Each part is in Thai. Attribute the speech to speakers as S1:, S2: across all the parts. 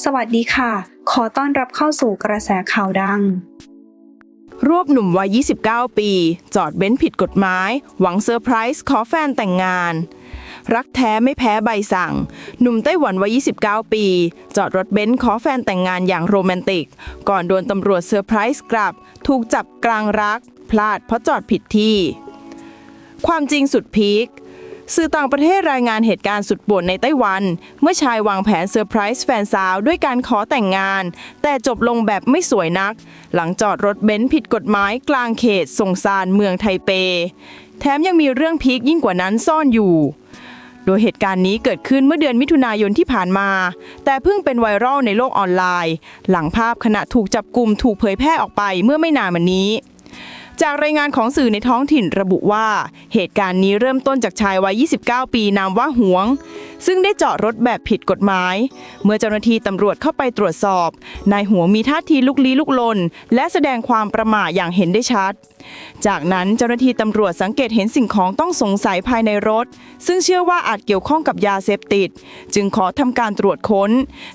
S1: สวัสดีค่ะ ขอต้อนรับเข้าสู่กระแสข่าวดัง
S2: รวบหนุ่มวัย 29 ปี จอดเบนซ์ผิดกฎหมาย หวังเซอร์ไพรส์ขอแฟนแต่งงาน รักแท้ไม่แพ้ใบสั่ง หนุ่มไต้หวันวัย 29 ปี จอดรถเบนซ์ขอแฟนแต่งงานอย่างโรแมนติก ก่อนโดนตำรวจเซอร์ไพรส์กลับ ถูกจับกลางรัก พลาดเพราะจอดผิดที่ ความจริงสุดพีค สื่อต่างประเทศรายงานเหตุการณ์สุดปวดในไต้หวัน เมื่อชายวางแผนเซอร์ไพรส์แฟนสาวด้วยการขอแต่งงาน แต่จบลงแบบไม่สวยนัก หลังจอดรถเบนซ์ผิดกฎหมายกลางเขตส่งซานเมืองไทเป แถมยังมีเรื่องพีคยิ่งกว่านั้นซ่อนอยู่โดยเหตุการณ์นี้เกิดขึ้นเมื่อเดือนมิถุนายนที่ผ่านมา แต่เพิ่งเป็นไวรัลในโลกออนไลน์ หลังภาพขณะถูกจับกลุ่มถูกเผยแพร่ออกไปเมื่อไม่นานมานี้ จากรายงานของสื่อในท้องถิ่นระบุว่า เหตุการณ์นี้เริ่มต้นจากชายวัย 29 ปีนามว่าหวง ซึ่งได้จอดรถแบบผิดกฎหมาย เมื่อเจ้าหน้าที่ตำรวจเข้าไปตรวจสอบ นายหวงมีท่าทีลุกลี้ลุกลน และแสดงความประหม่าอย่างเห็นได้ชัด จากนั้นเจ้าหน้าที่ตำรวจสังเกตเห็นสิ่งของต้องสงสัยภายในรถ ซึ่งเชื่อว่าอาจเกี่ยวข้องกับยาเสพติด จึงขอทำการตรวจค้น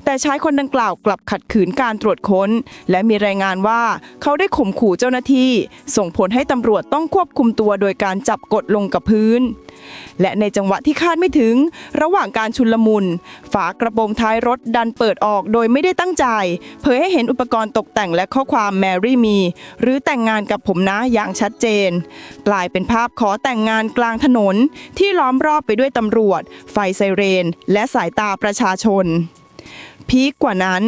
S2: แต่ชายคนดังกล่าวกลับขัดขืนการตรวจค้น และมีรายงานว่าเขาได้ข่มขู่เจ้าหน้าที่ส่งผลให้ตำรวจต้องควบคุมตัวโดยการจับกดลงกับพื้น และในจังหวะที่คาดไม่ถึง ระหว่างการชุลมุน ฝากระโปรงท้ายรถดันเปิดออกโดยไม่ได้ตั้งใจ เผยให้เห็นอุปกรณ์ตกแต่งและข้อความ Marry Me หรือแต่งงานกับผมนะอย่างชัดเจน กลายเป็นภาพขอแต่งงานกลางถนน ที่ล้อมรอบไปด้วยตำรวจ ไฟไซเรน และสายตาประชาชน พีคกว่านั้น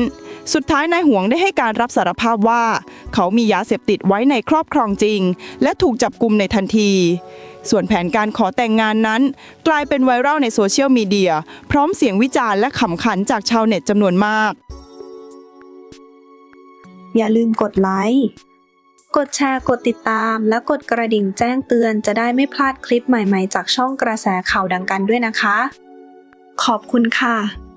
S2: สุดท้ายนายหวงได้ให้การรับสารภาพว่า เขามียาเสพติดไว้ในครอบครองจริง และถูกจับกลุมในทันที ส่วนแผนการขอแต่งงานนั้น กลายเป็นไวรัลในโซเชียลมีเดีย พร้อมเสียงวิจารณ์และขำขันจากชาวเน็ตจำนวนมาก
S1: อย่าลืมกดไลค์กดแชร์ กดติดตาม และกดกระดิ่งแจ้งเตือนจะได้ไม่พลาดคลิปใหม่ๆ จากช่องกระแสข่าวดังกันด้วยนะคะ ขอบคุณค่ะ